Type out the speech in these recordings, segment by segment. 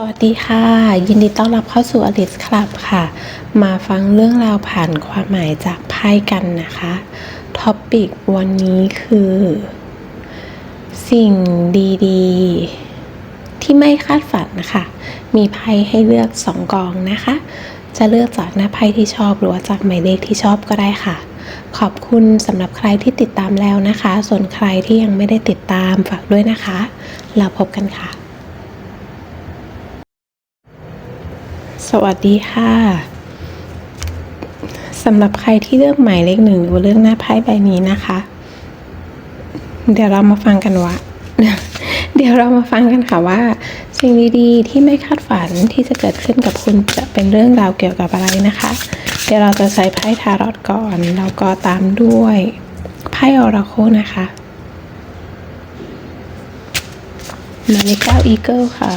สวัสดีค่ะ ยินดีต้อนรับเข้าสู่อลิสคลับค่ะ มาฟังเรื่องราวผ่านความหมายจากไพ่กันนะคะท็อปิกวันนี้คือ สิ่งดีๆ ที่ไม่คาดฝันนะคะ มีไพ่ให้เลือกสองกองนะคะ จะเลือกจากหน้าไพ่ที่ชอบหรือว่าจากหมายเลขที่ชอบก็ได้ค่ะ ขอบคุณสำหรับใครที่ติดตามแล้วนะคะ ส่วนใครที่ยังไม่ได้ติดตามฝากด้วยนะคะแล้วพบกันค่ะ สวัสดีค่ะสำหรับใครที่เลือกหมายเลขหนึ่งหรือว่าเลือกหน้าไพ่ใบนี้นะคะ เดี๋ยวเรามาฟังกันว่าเดี๋ยวเรามาฟังกันค่ะว่า สิ่งดีๆ ที่ไม่คาดฝันที่จะเกิดขึ้นกับคุณจะเป็นเรื่องราวเกี่ยวกับอะไรนะคะ เดี๋ยวเราจะใช้ไพ่ทารอตก่อนแล้วก็ตามด้วยไพ่ออราโคนะคะหมายเลขเก้าอีเกิลค่ะ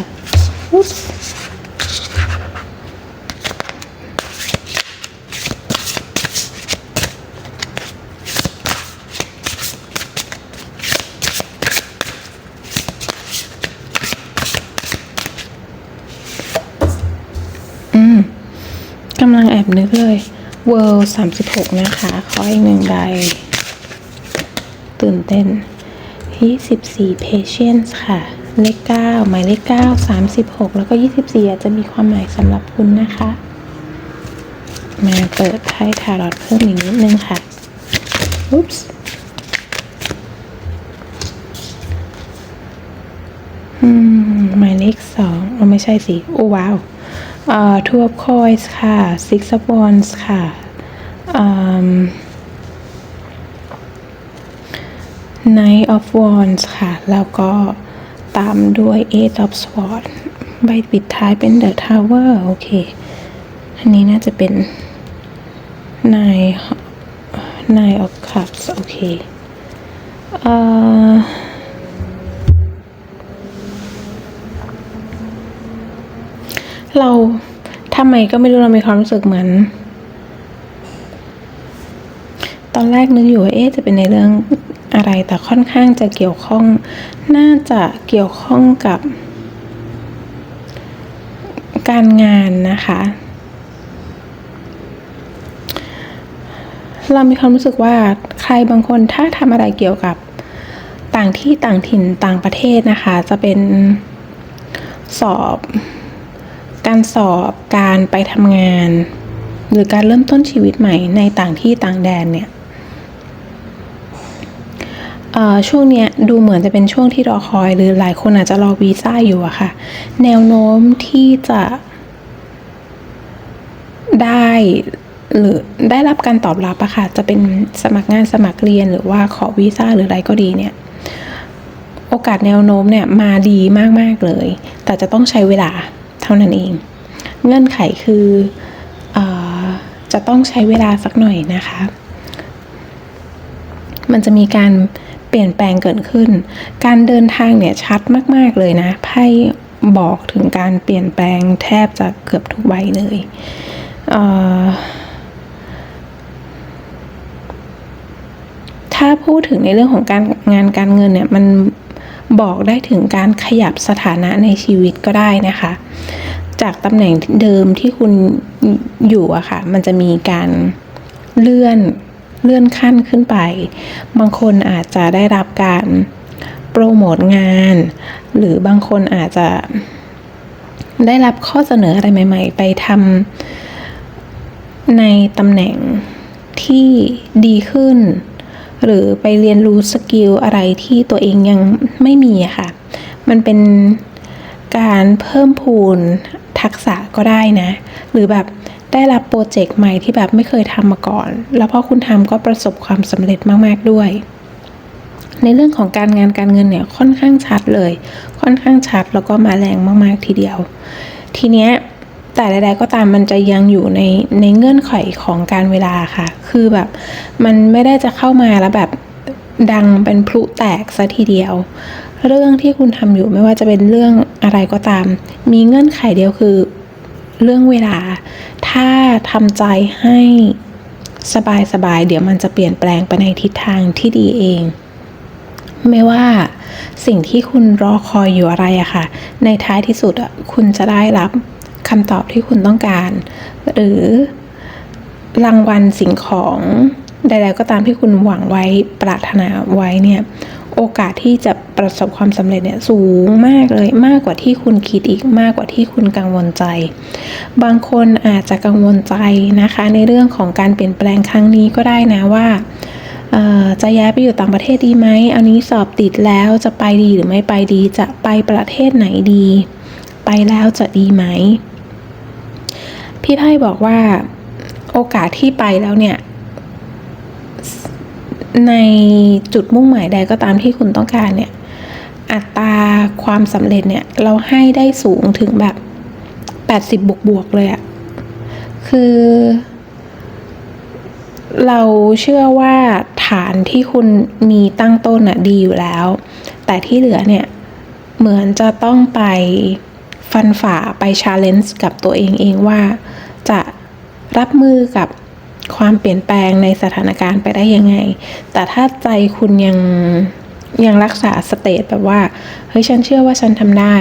นึกำลังแอบนึกเลย World 36นะคะ ขออีกหนึ่งใบ ตื่นเต้น24 Patience ค่ะ เลข9หมายเลข9 36แล้วก็24อาจจะมีความหมายสำหรับคุณนะคะ มาเปิดไพ่ทารอตเพิ่มอีกนิดนึงค่ะอุ๊ปส์หมายเลขสองอ๋อไม่ใช่สิ โอ้ว้าว ทูบคอยส์ค่ะซิกซ์บอลส์ค่ะไนท์ออฟวอนส์ค่ะ แล้วก็ตามด้วยเอต็อ of Swords ใบปิดท้ายเป็นเดอะทาวเวอร์โอเค อันนี้น่าจะเป็น Nine Nine of Cups โอเค เอ่อ เราทำไมก็ไม่รู้เรามีความรู้สึกเหมือน ตอนแรกนึกอยู่ว่าเอ๊ะจะเป็นในเรื่องอะไรแต่ค่อนข้างจะเกี่ยวข้อง น่าจะเกี่ยวข้องกับ การงานนะคะ เรามีความรู้สึกว่าใครบางคนถ้าทำอะไรเกี่ยวกับต่างที่ต่างถิ่นต่างประเทศนะคะ จะเป็นสอบ การสอบการไปทำงาน หรือการเริ่มต้นชีวิตใหม่ในต่างที่ต่างแดนเนี่ยช่วงเนี้ยดูเหมือนจะเป็นช่วงที่รอคอย หรือหลายคนอาจจะรอวีซ่าอยู่อะค่ะ แนวโน้มที่จะได้หรือได้รับการตอบรับอะค่ะ จะเป็นสมัครงานสมัครเรียนหรือว่าขอวีซ่าหรืออะไรก็ดีเนี่ย โอกาสแนวโน้มเนี่ยมาดีมาก ๆ เลย แต่จะต้องใช้เวลา ท่านั้นเอง เงื่อนไขคืออจะต้องใช้เวลาสักหน่อยนะคะ มันจะมีการเปลี่ยนแปลงเกิดขึ้น การเดินทางเนี่ยชัดมาก ๆ เลยนะ ไพ่บอกถึงการเปลี่ยนแปลงแทบจะเกือบทุกใบเลยเถ้าพูดถึงในเรื่องของการงานการเงินเนี่ยมัน บอกได้ถึงการขยับสถานะในชีวิตก็ได้นะคะ จากตำแหน่งเดิมที่คุณอยู่อะค่ะ มันจะมีการเลื่อนเลื่อนขั้นขึ้นไป บางคนอาจจะได้รับการโปรโมทงาน หรือบางคนอาจจะได้รับข้อเสนออะไรใหม่ ๆ ไปทำในตำแหน่งที่ดีขึ้น หรือไปเรียนรู้สกิลอะไรที่ตัวเองยังไม่มีอะค่ะ มันเป็นการเพิ่มพูนทักษะก็ได้นะ หรือแบบได้รับโปรเจกต์ใหม่ที่แบบไม่เคยทำมาก่อน แล้วพอคุณทำก็ประสบความสำเร็จมาก ๆ ด้วย ในเรื่องของการงานการเงินเนี่ยค่อนข้างชัดเลย ค่อนข้างชัดแล้วก็มาแรงมาก ๆ ทีเดียว ทีเนี้ย แต่ใดๆก็ตามมันจะยังอยู่ในในเงื่อนไขของการเวลาค่ะ คือแบบมันไม่ได้จะเข้ามาแล้วแบบดังเป็นพลุแตกซะทีเดียว เรื่องที่คุณทำอยู่ไม่ว่าจะเป็นเรื่องอะไรก็ตาม มีเงื่อนไขเดียวคือเรื่องเวลา ถ้าทำใจให้สบายๆเดี๋ยวมันจะเปลี่ยนแปลงไปในทิศทางที่ดีเอง ไม่ว่าสิ่งที่คุณรอคอยอยู่อะไรอะค่ะ ในท้ายที่สุดอะคุณจะได้รับ คำตอบที่คุณต้องการ หรือรางวัลสิ่งของใดๆก็ตามที่คุณหวังไว้ปรารถนาไว้เนี่ยโอกาสที่จะประสบความสำเร็จเนี่ยสูงมากเลยมากกว่าที่คุณคิดอีกมากกว่าที่คุณกังวลใจ บางคนอาจจะกังวลใจนะคะ ในเรื่องของการเปลี่ยนแปลงครั้งนี้ก็ได้นะว่าจะย้ายไปอยู่ต่างประเทศดีไหมอันนี้สอบติดแล้วจะไปดีหรือไม่ไปดีจะไปประเทศไหนดี ไปแล้วจะดีไหม พี่ไพ่บอกว่าโอกาสที่ไปแล้วเนี่ย ในจุดมุ่งหมายใดก็ตามที่คุณต้องการเนี่ย อัตราความสำเร็จเนี่ย เราให้ได้สูงถึงแบบ 80 บวกบวกเลยอะคือ เราเชื่อว่าฐานที่คุณมีตั้งต้นน่ะดีอยู่แล้ว แต่ที่เหลือเนี่ย เหมือนจะต้องไปฟันฝ่าไปชาเลนจ์กับตัวเองเองว่า จะรับมือกับความเปลี่ยนแปลงในสถานการณ์ไปได้ยังไง แต่ถ้าใจคุณยังยังรักษาสเตตแบบว่า เฮ้ยฉันเชื่อว่าฉันทำได้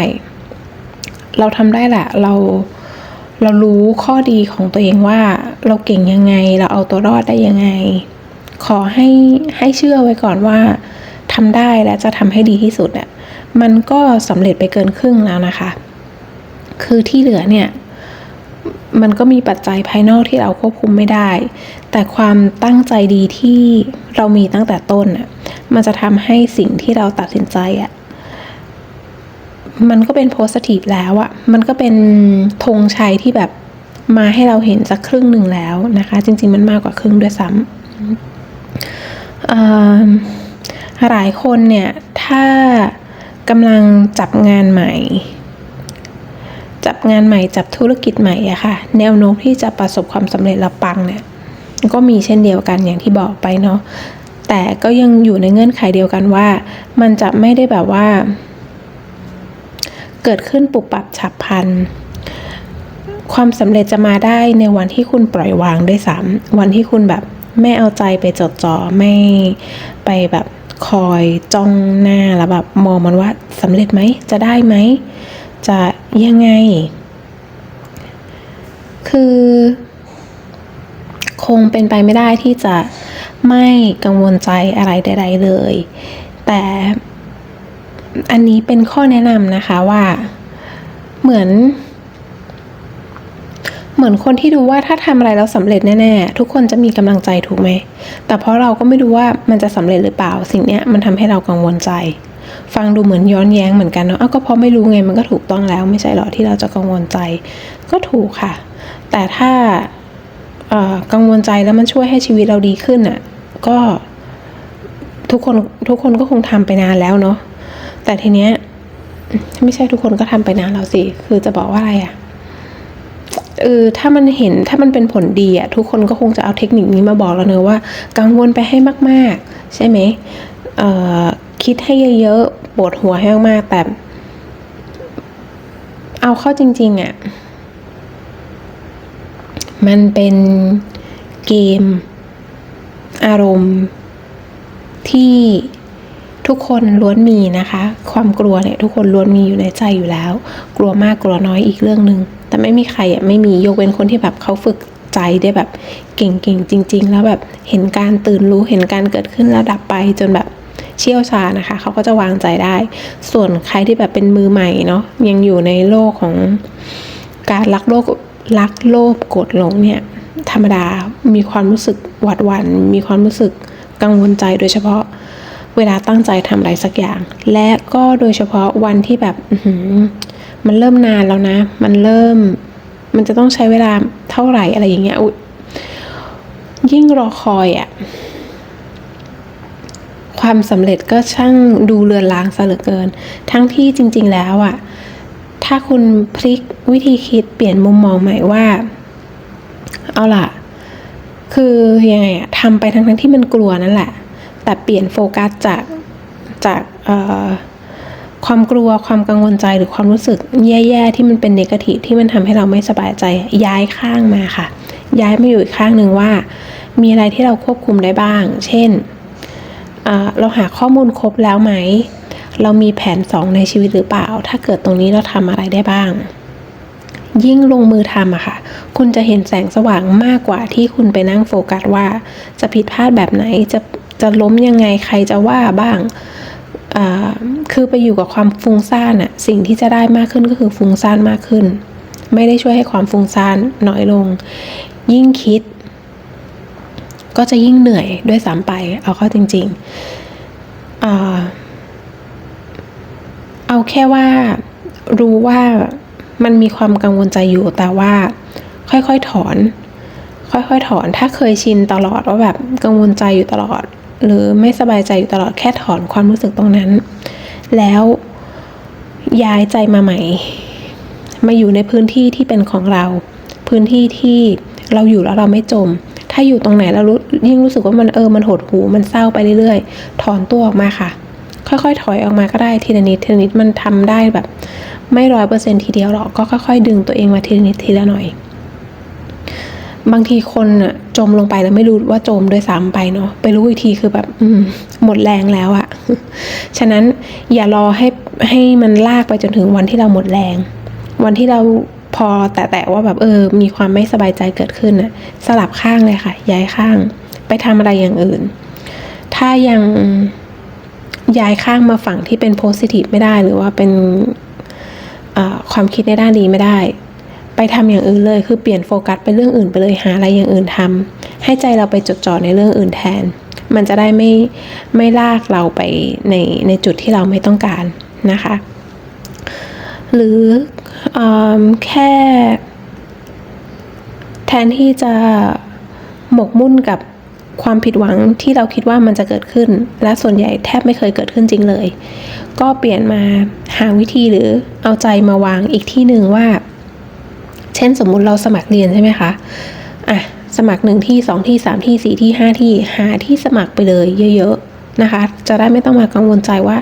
เราทำได้แหละ เราเรารู้ข้อดีของตัวเองว่าเราเก่งยังไง เราเอาตัวรอดได้ยังไง ขอให้ให้เชื่อไว้ก่อนว่าทำได้และจะทำให้ดีที่สุดอะมันก็สำเร็จไปเกินครึ่งแล้วนะคะ คือที่เหลือเนี่ย มันก็มีปัจจัยภายนอกที่เราควบคุมไม่ได้ แต่ความตั้งใจดีที่เรามีตั้งแต่ต้นอะ มันจะทำให้สิ่งที่เราตัดสินใจอะ มันก็เป็นโพสทีฟแล้วอะมันก็เป็นธงชัยที่แบบมาให้เราเห็นสักครึ่งหนึ่งแล้วนะคะ จริง ๆ มันมากกว่าครึ่งด้วยซ้ำหลายคนเนี่ย ถ้ากำลังจับงานใหม่ จับงานใหม่จับธุรกิจใหม่อะค่ะ แนวโน้มที่จะประสบความสำเร็จและปังเนี่ยก็มีเช่นเดียวกันอย่างที่บอกไปเนาะแต่ก็ยังอยู่ในเงื่อนไขเดียวกันว่า มันจะไม่ได้แบบว่า เกิดขึ้นปุบปับฉับพลันความสำเร็จจะมาได้ในวันที่คุณปล่อยวางด้วยซ้ำวันที่คุณแบบไม่เอาใจไปจดจ่อไม่ไปแบบคอยจ้องหน้าแล้วแบบมองมันว่าสำเร็จไหมจะได้ไหม จะยังไง คือ คงเป็นไปไม่ได้ที่จะไม่กังวลใจอะไรใด ๆ เลย แต่อันนี้เป็นข้อแนะนำนะคะว่าเหมือน เหมือนคนที่ดูว่าถ้าทำอะไรแล้วสำเร็จแน่ๆทุกคนจะมีกำลังใจถูกไหม แต่เพราะเราก็ไม่รู้ว่ามันจะสำเร็จหรือเปล่าสิ่งนี้มันทำให้เรากังวลใจ ฟังดูเหมือนย้อนแย้งเหมือนกันเนาะอ้าวก็เพราะไม่รู้ไงมันก็ถูกต้องแล้ว ไม่ใช่หรอที่เราจะกังวลใจ ก็ถูกค่ะ แต่ถ้าเอ่อกังวลใจแล้วมันช่วยให้ชีวิตเราดีขึ้นอะ ก็ทุกคนทุกคนก็คงทำไปนานแล้วเนาะแต่ทีเนี้ยไม่ใช่ทุกคนก็ทำไปนานแล้วสิ คือจะบอกว่าอะไรอะ่ะเออถ้ามันเห็นถ้ามันเป็นผลดีอะ่ะทุกคนก็คงจะเอาเทคนิคนี้มาบอกแล้วเนอะว่า กังวลไปให้มาก ๆ ใช่ไหมเอ่อ คิดให้เยอะๆปวดหัวให้มากๆแต่เอาเข้าจริงๆอะ่ะ มันเป็นเกม อารมณ์ ที่ทุกคนล้วนมีนะคะ ความกลัวเนี่ยทุกคนล้วนมีอยู่ในใจอยู่แล้ว กลัวมากกลัวน้อยอีกเรื่องหนึ่งแต่ไม่มีใครอะไม่มียกเว้นคนที่แบบเขาฝึกใจได้แบบเก่งๆจริง ๆ แล้วแบบเห็นการตื่นรู้เห็นการเกิดขึ้นแล้วดับไปจนแบบ เชี่ยวชาญนะคะ เขาก็จะวางใจได้ ส่วนใครที่แบบเป็นมือใหม่เนาะยังอยู่ในโลกของการรักโลกรักโลภโกรธหลงเนี่ยธรรมดามีความรู้สึกหวาดหวัน่นมีความรู้สึกกังวลใจโดยเฉพาะเวลาตั้งใจทำอะไรสักอย่าง และก็โดยเฉพาะวันที่แบบอืมันเริ่มนานแล้วนะ มันเริ่ม มันจะต้องใช้เวลาเท่าไหร่อะไรอย่างเงี้ยอุ๊ยยิ่งรอคอยอะ่ะ ความสำเร็จก็ช่างดูเลือนลางซะเหลือเกิน ทั้งที่จริง ๆ แล้วอะถ้าคุณพลิกวิธีคิดเปลี่ยนมุมมองใหม่ว่า เอาล่ะ คือยังไงอะทำไปทั้งทั้งๆที่มันกลัวนั่นแหละ แต่เปลี่ยนโฟกัสจากจากความกลัวความกังวลใจหรือความรู้สึกแย่ๆที่มันเป็นเนกาทีฟที่มันทำให้เราไม่สบายใจย้ายข้างมาค่ะ ย้ายมาอยู่อีกข้างหนึ่งว่า มีอะไรที่เราควบคุมได้บ้าง เช่น เราหาข้อมูลครบแล้วไหม เรามีแผนสองในชีวิตหรือเปล่า ถ้าเกิดตรงนี้เราทำอะไรได้บ้าง ยิ่งลงมือทำอะค่ะ คุณจะเห็นแสงสว่างมากกว่าที่คุณไปนั่งโฟกัสว่า จะผิดพลาดแบบไหน จะจะล้มยังไง ใครจะว่าบ้างคือไปอยู่กับความฟุ้งซ่านอะสิ่งที่จะได้มากขึ้นก็คือฟุ้งซ่านมากขึ้น ไม่ได้ช่วยให้ความฟุ้งซ่านน้อยลง ยิ่งคิด ก็จะยิ่งเหนื่อยด้วยซ้ำไป เอาเข้าจริงๆ เอาแค่ว่ารู้ว่ามันมีความกังวลใจอยู่แต่ว่าค่อยๆถอน ค่อยๆถอน ถ้าเคยชินตลอดว่าแบบกังวลใจอยู่ตลอด หรือไม่สบายใจอยู่ตลอดแค่ถอนความรู้สึกตรงนั้น แล้วย้ายใจมาใหม่ มาอยู่ในพื้นที่ที่เป็นของเรา พื้นที่ที่เราอยู่แล้วเราไม่จม ถ้าอยู่ตรงไหนเรารู้ยิ่งรู้สึกว่ามันเออมันหดหูมันเศร้าไปเรื่อยๆ ถอนตัวออกมาค่ะ ค่อยๆ ถอยออกมาก็ได้ทีละนิดทีละนิดมันทำได้แบบ ไม่ร้อยเปอร์เซ็นทีเดียวหรอกก็ค่อยๆ ดึงตัวเองมาทีละนิดทีละหน่อย บางทีคนอะจมลงไปแล้วไม่รู้ว่าจมด้วยซ้ำไปเนาะไปรู้อีกทีคือแบบ อืม หมดแรงแล้วอะฉะนั้นอย่ารอให้ให้มันลากไปจนถึงวันที่เราหมดแรง วันที่เรา พอแต่แต่ว่าแบบเออ มีความไม่สบายใจเกิดขึ้นน่ะสลับข้างเลยค่ะ ย้ายข้าง ไปทำอะไรอย่างอื่น ถ้ายังย้ายข้างมาฝั่งที่เป็นโพสิทีฟไม่ได้หรือว่าเป็นความคิดในด้านดีไม่ได้ ไปทำอย่างอื่นเลย คือเปลี่ยนโฟกัสไปเรื่องอื่นไปเลยหาอะไรอย่างอื่นทำให้ใจเราไปจดจ่อในเรื่องอื่นแทน มันจะได้ไม่ไม่ลากเราไปในในจุดที่เราไม่ต้องการนะคะ หรือ แค่ แทนที่จะหมกมุ่นกับความผิดหวังที่เราคิดว่ามันจะเกิดขึ้น และส่วนใหญ่แทบไม่เคยเกิดขึ้นจริงเลย ก็เปลี่ยนมาหาวิธีหรือเอาใจมาวางอีกที่หนึ่งว่า เช่นสมมุติเราสมัครเรียนใช่ไหมคะอะสมัครหนึ่งที่สองที่สามที่สี่ที่ห้าที่หาที่สมัครไปเลยเยอะๆนะคะ จะได้ไม่ต้องมากังวลใจว่า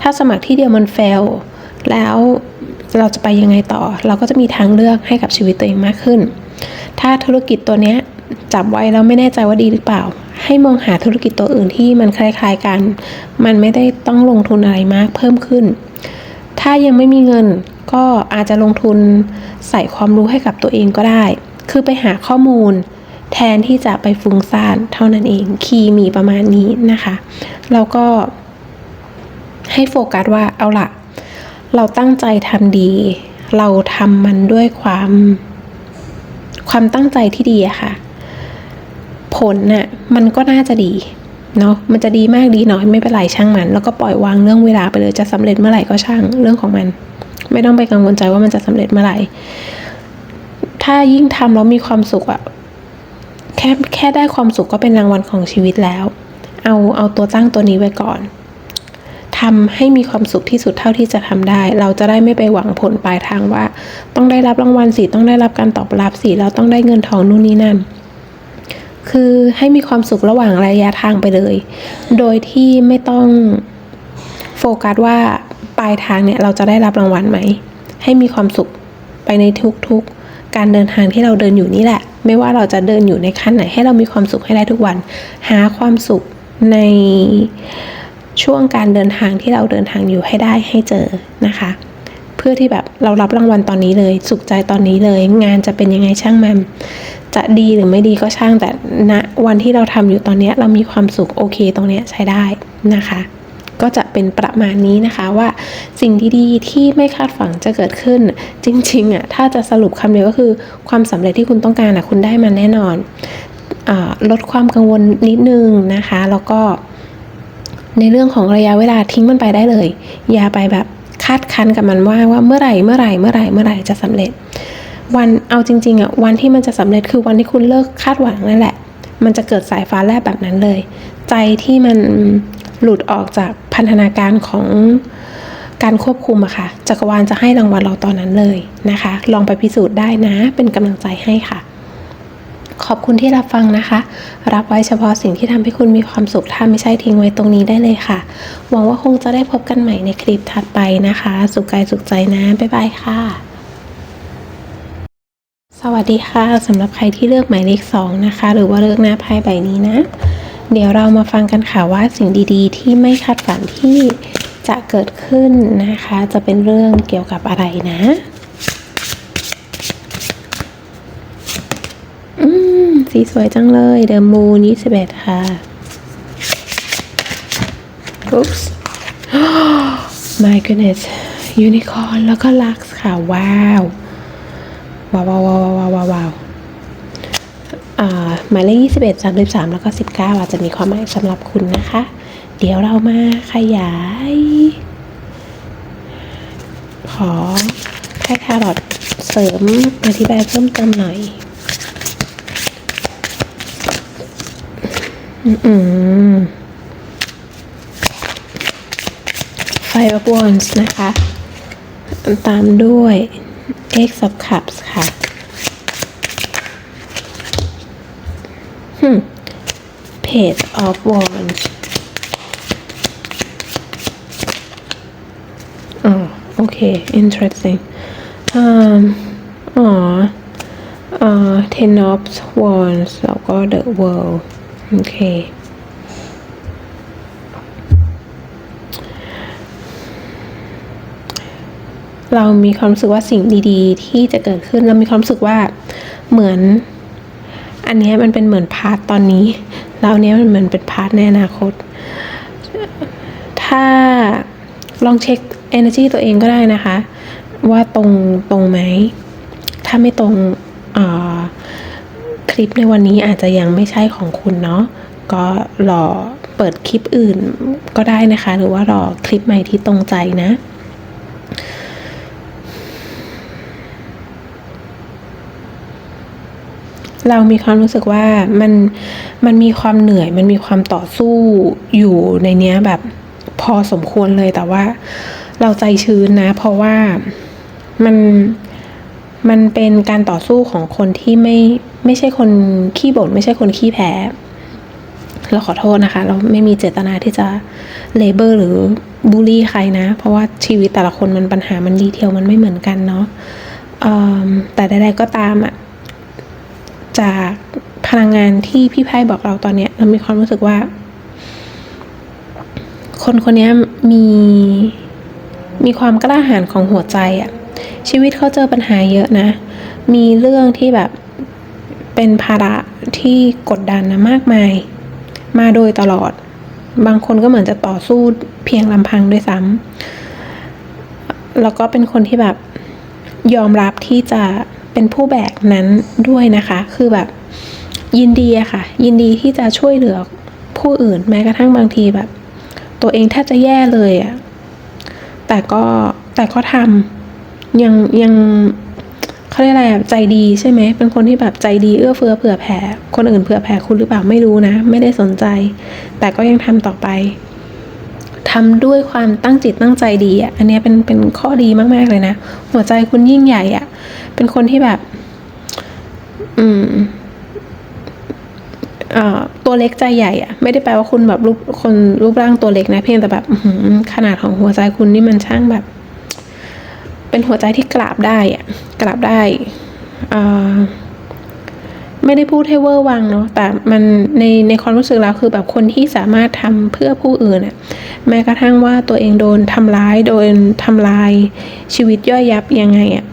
ถ้าสมัครที่เดียวมันเฟลแล้ว เราจะไปยังไงต่อ เราก็จะมีทางเลือกให้กับชีวิตตัวเองมากขึ้น ถ้าธุรกิจตัวเนี้ยจับไว้แล้วไม่แน่ใจว่าดีหรือเปล่า ให้มองหาธุรกิจตัวอื่นที่มันคล้ายๆกัน มันไม่ได้ต้องลงทุนอะไรมากเพิ่มขึ้น ถ้ายังไม่มีเงินก็อาจจะลงทุนใส่ความรู้ให้กับตัวเองก็ได้ คือไปหาข้อมูล แทนที่จะไปฟุ้งซ่านเท่านั้นเอง คีย์มีประมาณนี้นะคะ แล้วก็ให้โฟกัสว่าเอาละ เราตั้งใจทำดี เราทำมันด้วยความความตั้งใจที่ดีอะค่ะ ผลน่ะมันก็น่าจะดีเนาะมันจะดีมากดีน้อยไม่เป็นไรช่างมัน แล้วก็ปล่อยวางเรื่องเวลาไปเลยจะสำเร็จเมื่อไหร่ก็ช่างเรื่องของมัน ไม่ต้องไปกังวลใจว่ามันจะสำเร็จเมื่อไหร่ ถ้ายิ่งทำแล้วมีความสุขอะแค่แค่ได้ความสุขก็เป็นรางวัลของชีวิตแล้ว เอาเอาตัวตั้งตัวนี้ไว้ก่อน ทำให้มีความสุขที่สุดเท่าที่จะทำได้ เราจะได้ไม่ไปหวังผลปลายทางว่า ต้องได้รับรางวัลสิต้องได้รับการตอบรับสิแล้วต้องได้เงินทองนู่นนี่นั่น คือให้มีความสุขระหว่างระยะทางไปเลย โดยที่ไม่ต้องโฟกัสว่าปลายทางเนี่ยเราจะได้รับรางวัลไหม ให้มีความสุขไปในทุกๆการเดินทางที่เราเดินอยู่นี่แหละ ไม่ว่าเราจะเดินอยู่ในขั้นไหนให้เรามีความสุขให้ได้ทุกวัน หาความสุขใน ช่วงการเดินทางที่เราเดินทางอยู่ให้ได้ให้เจอนะคะ เพื่อที่แบบเรารับรางวัลตอนนี้เลย สุขใจตอนนี้เลย งานจะเป็นยังไงช่างมันจะดีหรือไม่ดีก็ช่างแต่ณวันที่เราทำอยู่ตอนนี้เรามีความสุขโอเคตรงเนี้ยใช้ได้นะคะ ก็จะเป็นประมาณนี้นะคะว่าสิ่งดีๆที่ไม่คาดฝันจะเกิดขึ้น จริงๆอะถ้าจะสรุปคำเดียวก็คือความสำเร็จที่คุณต้องการอะคุณได้มันแน่นอนอลดความกังวลนิดนึงนะคะ แล้วก็ ในเรื่องของระยะเวลาทิ้งมันไปได้เลย อย่าไปแบบคาดคันกับมันว่าว่าเมื่อไหร่เมื่อไหร่เมื่อไหร่เมื่อไหร่จะสำเร็จ วันเอาจริงๆอะวันที่มันจะสำเร็จคือวันที่คุณเลิกคาดหวังนั่นแหละ มันจะเกิดสายฟ้าแลบแบบนั้นเลย ใจที่มันหลุดออกจากพันธนาการของการควบคุมอะค่ะจักรวาลจะให้รางวัลเราตอนนั้นเลยนะคะ ลองไปพิสูจน์ได้นะ เป็นกำลังใจให้ค่ะ ขอบคุณที่รับฟังนะคะ รับไว้เฉพาะสิ่งที่ทำให้คุณมีความสุข ถ้าไม่ใช่ทิ้งไว้ตรงนี้ได้เลยค่ะ หวังว่าคงจะได้พบกันใหม่ในคลิปถัดไปนะคะ สุขกายสุขใจนะ บ๊ายบายค่ะ สวัสดีค่ะสำหรับใครที่เลือกหมายเลข2นะคะ หรือว่าเลือกหน้าไพ่ใบนี้นะ เดี๋ยวเรามาฟังกันค่ะว่าสิ่งดีๆ ที่ไม่คาดฝันที่จะเกิดขึ้นนะคะ จะเป็นเรื่องเกี่ยวกับอะไรนะ อืม สีสวยจังเลยเดอะมูน21ค่ะ Oops My goodness Unicorn แล้วก็ลักซ์ค่ะ ว้าว ว้าวว้าวว้าวว้าวว้าวว้าวอ่าหมายเลข21 33แล้วก็19อาจจะมีความหมายสำหรับคุณนะคะ เดี๋ยวเรามาขยาย ขอให้คารอทเสริมอธิบายเพิ่มเติมหน่อย อืม Five of Wands นะคะ ตามด้วย X of Cups ค่ะ hmm. Page of Wands อ๋อโอเค interesting อืมอ๋ออ่า Ten of Wands แล้วก็ The World โอเค เรามีความรู้สึกว่าสิ่งดีๆ ที่จะเกิดขึ้น เรามีความรู้สึกว่าเหมือน อันนี้มันเป็นเหมือนพาร์ทตอนนี้ แล้วอันเนี้ยมันเหมือนเป็นพาร์ทในอนาคต ถ้าลองเช็ค energy ตัวเองก็ได้นะคะ ว่าตรงตรงไหม ถ้าไม่ตรงอ่อ คลิปในวันนี้อาจจะยังไม่ใช่ของคุณเนาะก็รอเปิดคลิปอื่นก็ได้นะคะ หรือว่ารอคลิปใหม่ที่ตรงใจนะ เรามีความรู้สึกว่ามันมันมีความเหนื่อย มันมีความต่อสู้อยู่ในเนี้ยแบบพอสมควรเลยแต่ว่าเราใจชื้นนะ เพราะว่ามันมันเป็นการต่อสู้ของคนที่ไม่ ไม่ใช่คนขี้บ่นไม่ใช่คนขี้แพ้ เราขอโทษนะคะ เราไม่มีเจตนาที่จะเลเบอร์หรือบูลลี่ใครนะ เพราะว่าชีวิตแต่ละคนมันปัญหามันดีเทลมันไม่เหมือนกันเนาะแต่ใดๆก็ตามอะจากพลังงานที่พี่ไพ่บอกเราตอนเนี้ยเรามีความรู้สึกว่า คนคนนี้มีมีความกล้าหาญของหัวใจอะชีวิตเขาเจอปัญหาเยอะนะ มีเรื่องที่แบบ เป็นภาระที่กดดันนะมากมาย มาโดยตลอด บางคนก็เหมือนจะต่อสู้เพียงลำพังด้วยซ้ำแล้วก็เป็นคนที่แบบยอมรับที่จะเป็นผู้แบกนั้นด้วยนะคะ คือแบบยินดีอะค่ะ ยินดีที่จะช่วยเหลือผู้อื่นแม้กระทั่งบางทีแบบ ตัวเองแทบจะแย่เลยอะแต่ก็แต่ก็ทำยังยัง เขาเรียกอะไรใจดีใช่ไหมเป็นคนที่แบบใจดีเอื้อเฟื้อเผื่อแผ่ คนอื่นเผื่อแผ่คุณหรือเปล่าไม่รู้นะ ไม่ได้สนใจ แต่ก็ยังทำต่อไปทำด้วยความตั้งจิตตั้งใจดีอะอันนี้เป็นเป็นข้อดีมาก ๆ เลยนะ หัวใจคุณยิ่งใหญ่อะ เป็นคนที่แบบ อืมเอ่อตัวเล็กใจใหญ่อะไม่ได้แปลว่าคุณแบบรูปคนรูปร่างตัวเล็กนะ เพียงแต่แบบขนาดของหัวใจคุณนี่มันช่างแบบ เป็นหัวใจที่กราบได้อะกราบได้ไม่ได้พูดให้เวอร์วังเนาะแต่มันในในความรู้สึกเราคือแบบคนที่สามารถทำเพื่อผู้อื่นอะแม้กระทั่งว่าตัวเองโดนทำร้ายโดนทำลายชีวิตย่อยยับยังไงอะ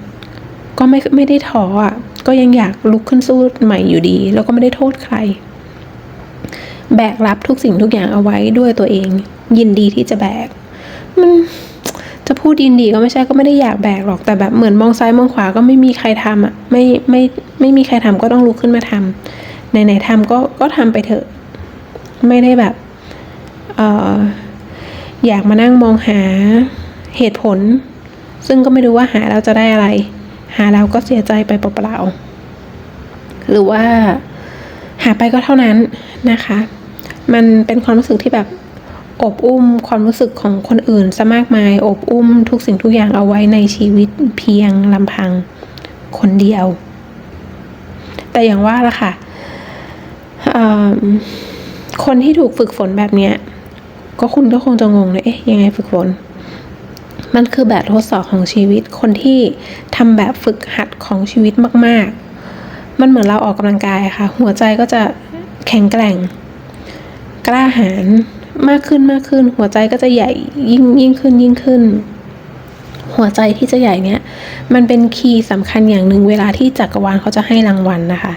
ก็ไม่ไม่ได้ท้ออะก็ยังอยากลุกขึ้นสู้ใหม่อยู่ดี แล้วก็ไม่ได้โทษใคร แบกรับทุกสิ่งทุกอย่างเอาไว้ด้วยตัวเอง ยินดีที่จะแบกมัน จะพูดยินดีก็ไม่ใช่ก็ไม่ได้อยากแบกหรอกแต่แบบเหมือนมองซ้ายมองขวาก็ไม่มีใครทำอะไม่ไม่ไม่มีใครทำก็ต้องลุกขึ้นมาทำไหนๆทำก็ก็ทำไปเถอะ ไม่ได้แบบเอออยากมานั่งมองหาเหตุผล ซึ่งก็ไม่รู้ว่าหาแล้วจะได้อะไร หาแล้วก็เสียใจไปเปล่าๆหรือว่าหาไปก็เท่านั้นนะคะ มันเป็นความรู้สึกที่แบบ อบอุ้มความรู้สึกของคนอื่นซะมากมาย อบอุ้มทุกสิ่งทุกอย่างเอาไว้ในชีวิตเพียงลำพังคนเดียว แต่อย่างว่าละค่ะคนที่ถูกฝึกฝนแบบเนี้ยก็คุณก็คงจะงงเลยเอ๊ะยังไงฝึกฝน มันคือแบบทดสอบของชีวิต คนที่ทำแบบฝึกหัดของชีวิตมาก ๆ มันเหมือนเราออกกำลังกายค่ะ หัวใจก็จะแข็งแกร่ง กล้าหาญ มากขึ้นมากขึ้น หัวใจก็จะใหญ่ยิ่งยิ่งขึ้นยิ่งขึ้น หัวใจที่จะใหญ่เนี่ยมันเป็นคีย์สำคัญอย่างหนึ่งเวลาที่จักรวาลเขาจะให้รางวัลนะคะ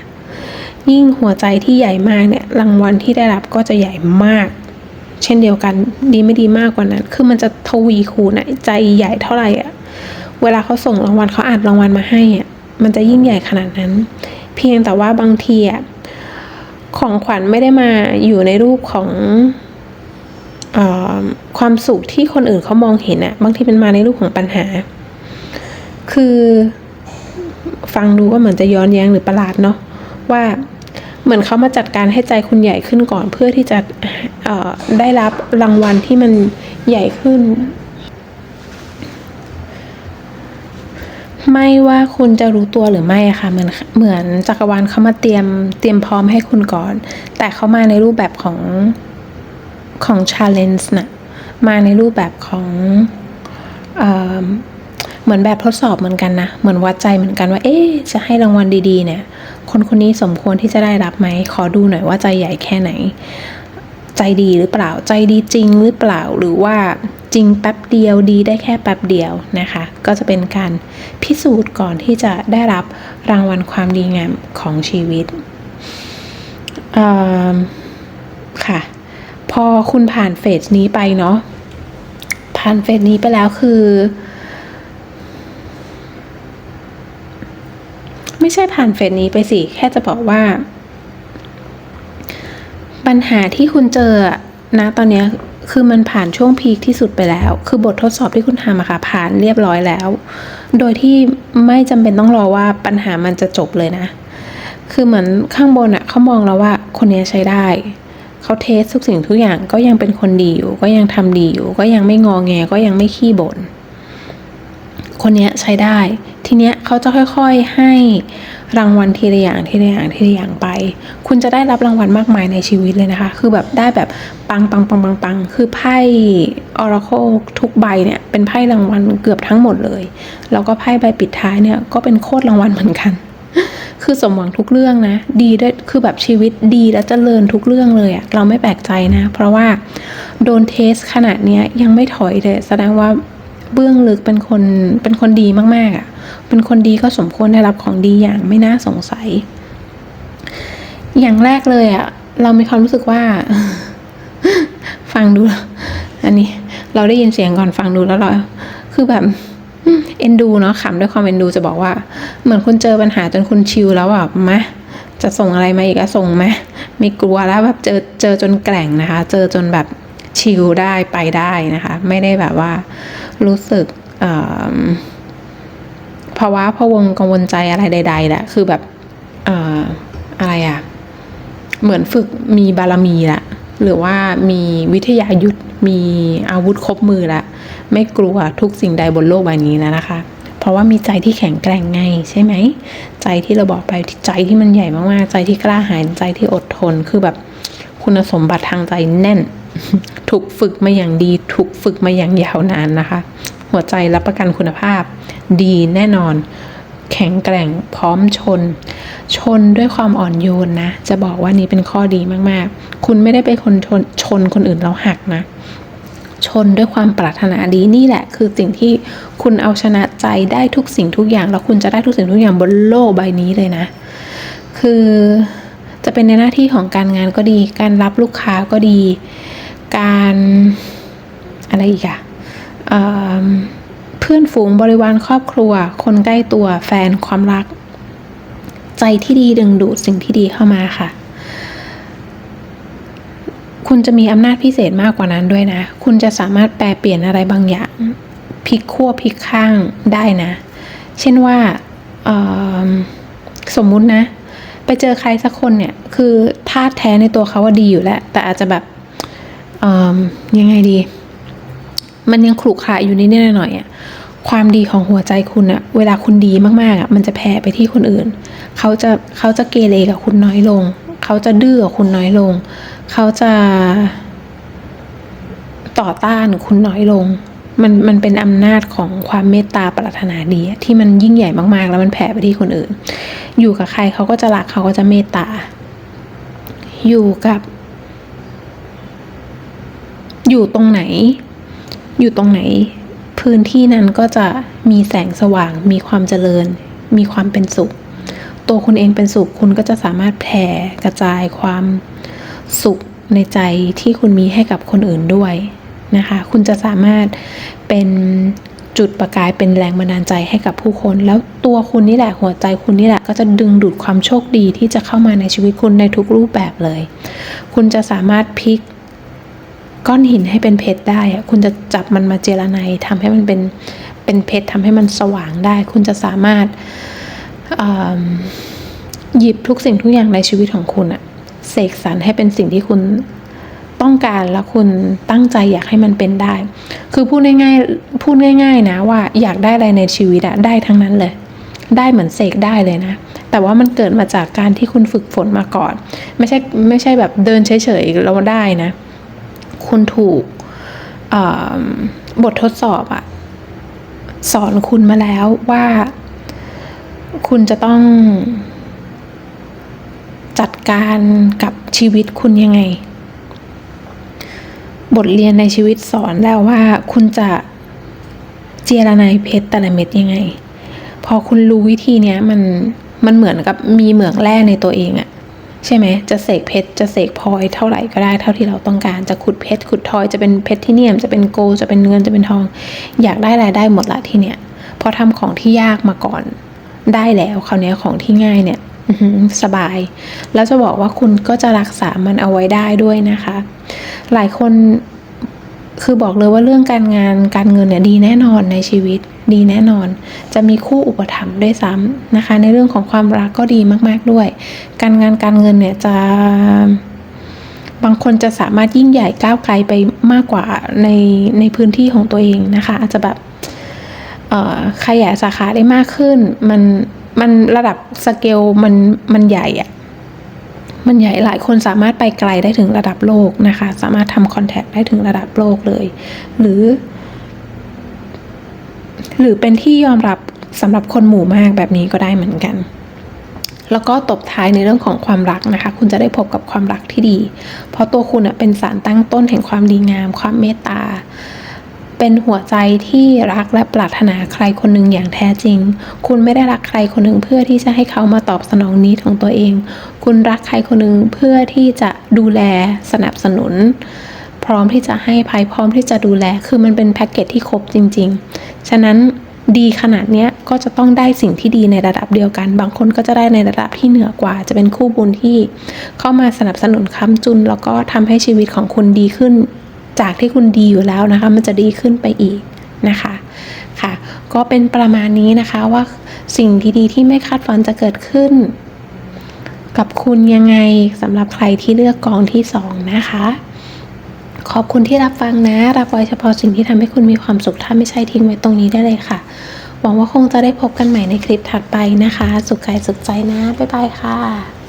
ยิ่งหัวใจที่ใหญ่มากเนี่ยรางวัลที่ได้รับก็จะใหญ่มาก เช่นเดียวกันดีไม่ดีมากกว่านั้น คือมันจะทวีคูณอะใจใหญ่เท่าไหร่อะเวลาเขาส่งรางวัลเขาอัดรางวัลมาให้อะมันจะยิ่งใหญ่ขนาดนั้น เพียงแต่ว่าบางทีอะของขวัญไม่ได้มาอยู่ในรูปของ ความสุขที่คนอื่นเขามองเห็นอะบางทีเป็นมาในรูปของปัญหา คือฟังดูก็เหมือนจะย้อนแย้งหรือประหลาดเนาะว่าเหมือนเขามาจัดการให้ใจคุณใหญ่ขึ้นก่อนเพื่อที่จะได้รับรางวัลที่มันใหญ่ขึ้น ไม่ว่าคุณจะรู้ตัวหรือไม่อะค่ะเหมือนเหมือนจักรวาลเขามาเตรียมเตรียมพร้อมให้คุณก่อน แต่เขามาในรูปแบบของ ของ challenge นะมาในรูปแบบของเอเหมือนแบบทดสอบเหมือนกันนะ เหมือนวัดใจเหมือนกันว่า เอ๊จะให้รางวัลดีๆ เนี่ย คนคนนี้สมควรที่จะได้รับไหม ขอดูหน่อยว่าใจใหญ่แค่ไหน ใจดีหรือเปล่า ใจดีจริงหรือเปล่า หรือว่าจริงแป๊บเดียวดีได้แค่แป๊บเดียวนะคะ ก็จะเป็นการพิสูจน์ก่อนที่จะได้รับรางวัลความดีงามของชีวิตค่ะ พอคุณผ่านเฟสนี้ไปเนาะผ่านเฟสนี้ไปแล้วคือ ไม่ใช่ผ่านเฟสนี้ไปสิ แค่จะบอกว่า ปัญหาที่คุณเจอนะตอนนี้คือมันผ่านช่วงพีคที่สุดไปแล้ว คือบททดสอบที่คุณทำอะค่ะผ่านเรียบร้อยแล้ว โดยที่ไม่จำเป็นต้องรอว่าปัญหามันจะจบเลยนะ คือเหมือนข้างบนอะเขามองแล้วว่าคนนี้ใช้ได้ เขาเทสทุกสิ่งทุกอย่างก็ยังเป็นคนดีอยู่ ก็ยังทำดีอยู่ ก็ยังไม่งอแงก็ยังไม่ขี้บ่นคนเนี้ยใช้ได้ ทีเนี้ยเขาจะค่อยๆให้รางวัลทีละอย่างทีละอย่างทีละอย่างไป คุณจะได้รับรางวัลมากมายในชีวิตเลยนะคะ คือแบบได้แบบปังปังปังปังปังคือไพ่ออราโคทุกใบเนี่ยเป็นไพ่รางวัลเกือบทั้งหมดเลย แล้วก็ไพ่ใบปิดท้ายเนี่ยก็เป็นโคตรรางวัลเหมือนกัน คือสมหวังทุกเรื่องนะ ดีด้วยคือแบบชีวิตดีและเจริญทุกเรื่องเลยอะเราไม่แปลกใจนะ เพราะว่าโดนเทสขนาดเนี้ยยังไม่ถอยเลยแสดงว่าเบื้องลึกเป็นคนเป็นคนดีมากๆอะเป็นคนดีก็สมควรได้รับของดีอย่างไม่น่าสงสัย อย่างแรกเลยอะเรามีความรู้สึกว่า ฟังดู อันนี้ เราได้ยินเสียงก่อนฟังดูแล้วเราคือแบบ เอ็นดูเนาะขำด้วยความเอ็นดูจะบอกว่า เหมือนคุณเจอปัญหาจนคุณชิลแล้วอะมะจะส่งอะไรมาอีกอะส่งไหมไม่กลัวแล้วแบบเจอเจอจนแกร่งนะคะ เจอจนแบบชิลได้ไปได้นะคะ ไม่ได้แบบว่ารู้สึกเอ่อภาวะพะวงกังวลใจอะไรใดๆแหละคือแบบอออะไรอะเหมือนฝึกมีบารมีละ หรือว่ามีวิทยายุทธมีอาวุธครบมือละไม่กลัวทุกสิ่งใดบนโลกใบนี้แล้วนะคะ เพราะว่ามีใจที่แข็งแกร่งไงใช่ไหม ใจที่เราบอกไปใจที่มันใหญ่มากๆ ใจที่กล้าหาญใจที่อดทนคือแบบคุณสมบัติทางใจแน่น ถูกฝึกมาอย่างดี ถูกฝึกมาอย่างยาวนานนะคะ หัวใจรับประกันคุณภาพ ดีแน่นอน แข็งแกร่งพร้อมชน ชนด้วยความอ่อนโยนนะ จะบอกว่านี้เป็นข้อดีมากๆ คุณไม่ได้เป็นคนชนชนคนอื่นแล้วหักนะ ชนด้วยความปรารถนาดีนี่แหละ คือสิ่งที่คุณเอาชนะใจได้ทุกสิ่งทุกอย่าง แล้วคุณจะได้ทุกสิ่งทุกอย่างบนโลกใบนี้เลยนะ คือจะเป็นในหน้าที่ของการงานก็ดี การรับลูกค้าก็ดี การอะไรอีกอะ เพื่อนฝูงบริวารครอบครัว คนใกล้ตัวแฟนความรัก ใจที่ดีดึงดูดสิ่งที่ดีเข้ามาค่ะ คุณจะมีอำนาจพิเศษมากกว่านั้นด้วยนะ คุณจะสามารถแปลเปลี่ยนอะไรบางอย่างพลิกขั้วพลิกข้างได้นะ เช่นว่าสมมุตินะ ไปเจอใครสักคนเนี่ย คือธาตุแท้ในตัวเขาว่าดีอยู่แล้ว แต่อาจจะแบบยังไงดี มันยังขรุขระอยู่นิดหน่อยๆอะความดีของหัวใจคุณอะเวลาคุณดีมากๆอะมันจะแผ่ไปที่คนอื่น เขาจะเขาจะเกเรกับคุณน้อยลง เขาจะดื้อกับคุณน้อยลง เขาจะต่อต้านคุณน้อยลง มันมันเป็นอำนาจของความเมตตาปรารถนาดีที่มันยิ่งใหญ่มากๆ แล้วมันแผ่ไปที่คนอื่น อยู่กับใครเขาก็จะรักเขาก็จะเมตตา อยู่กับ อยู่ตรงไหน อยู่ตรงไหน พื้นที่นั้นก็จะมีแสงสว่าง มีความเจริญ มีความเป็นสุข ตัวคุณเองเป็นสุขคุณก็จะสามารถแผ่กระจายความสุขในใจที่คุณมีให้กับคนอื่นด้วยนะคะ คุณจะสามารถเป็นจุดประกายเป็นแรงบันดาลใจให้กับผู้คน แล้วตัวคุณนี่แหละหัวใจคุณนี่แหละ ก็จะดึงดูดความโชคดีที่จะเข้ามาในชีวิตคุณในทุกรูปแบบเลย คุณจะสามารถพลิก ก้อนหินให้เป็นเพชรได้คุณจะจับมันมาเจรไนทำให้มันเป็นเป็นเพชรทำให้มันสว่างได้ คุณจะสามารถหยิบทุกสิ่งทุกอย่างในชีวิตของคุณอะเสกสรรให้เป็นสิ่งที่คุณต้องการแล้วคุณตั้งใจอยากให้มันเป็นได้ คือพูดง่ายๆพูดง่าย ๆ นะว่าอยากได้อะไรในชีวิตอะได้ทั้งนั้นเลย ได้เหมือนเสกได้เลยนะแต่ว่ามันเกิดมาจากการที่คุณฝึกฝนมาก่อน ไม่ใช่ไม่ใช่แบบเดินเฉยๆแล้วได้นะ คุณถูกบททดสอบอะสอนคุณมาแล้วว่าคุณจะต้องจัดการกับชีวิตคุณยังไง บทเรียนในชีวิตสอนแล้วว่าคุณจะเจรนายเพชรแต่ละเม็ดยังไง พอคุณรู้วิธีเนี้ยมันมันเหมือนกับมีเหมืองแร่ในตัวเองอะ ใช่ไหมจะเสกเพชรจะเสกพลอยเท่าไหร่ก็ได้เท่าที่เราต้องการจะขุดเพชรขุดทอยจะเป็นเพชรที่เนียมจะเป็นโกจะเป็นเงินจะเป็นทอง อยากได้อะไรได้หมดละที่เนี้ยพอทำของที่ยากมาก่อน ได้แล้วคราวนี้ของที่ง่ายเนี่ยสบาย แล้วจะบอกว่าคุณก็จะรักษามันเอาไว้ได้ด้วยนะคะ หลายคน คือบอกเลยว่าเรื่องการงานการเงินเนี่ยดีแน่นอนในชีวิต ดีแน่นอน จะมีคู่อุปถัมภ์ด้วยซ้ำนะคะ ในเรื่องของความรักก็ดีมาก ๆด้วย การงานการเงินเนี่ยจะบางคนจะสามารถยิ่งใหญ่ก้าวไกลไปมากกว่าในในพื้นที่ของตัวเองนะคะ อาจจะแบบขยายสาขาได้มากขึ้น มันมันระดับสเกลมันมันใหญ่อะ มันใหญ่หลายคนสามารถไปไกลได้ถึงระดับโลกนะคะ สามารถทำคอนแทคได้ถึงระดับโลกเลย หรือ หรือเป็นที่ยอมรับสำหรับคนหมู่มากแบบนี้ก็ได้เหมือนกันแล้วก็ตบท้ายในเรื่องของความรักนะคะ คุณจะได้พบกับความรักที่ดี เพราะตัวคุณเป็นสารตั้งต้นแห่งความดีงาม ความเมตตา เป็นหัวใจที่รักและปรารถนาใครคนหนึ่งอย่างแท้จริง คุณไม่ได้รักใครคนหนึ่งเพื่อที่จะให้เขามาตอบสนองนิดของตัวเอง คุณรักใครคนหนึ่งเพื่อที่จะดูแลสนับสนุน พร้อมที่จะให้ภัยพร้อมที่จะดูแล คือมันเป็นแพ็กเกจที่ครบจริง ๆ ฉะนั้นดีขนาดเนี้ยก็จะต้องได้สิ่งที่ดีในระดับเดียวกัน บางคนก็จะได้ในระดับที่เหนือกว่า จะเป็นคู่บุญที่เข้ามาสนับสนุนค้ำจุน แล้วก็ทำให้ชีวิตของคุณดีขึ้น จากที่คุณดีอยู่แล้วนะคะ มันจะดีขึ้นไปอีกนะคะค่ะก็เป็นประมาณนี้นะคะว่าสิ่งดีๆที่ไม่คาดฝันจะเกิดขึ้น กับคุณยังไงสำหรับใครที่เลือกกองที่สองนะคะขอบคุณที่รับฟังนะ รับไว้เฉพาะสิ่งที่ทำให้คุณมีความสุข ถ้าไม่ใช่ทิ้งไว้ตรงนี้ได้เลยค่ะ หวังว่าคงจะได้พบกันใหม่ในคลิปถัดไปนะคะ สุขกายสุขใจนะ บ๊ายบายค่ะ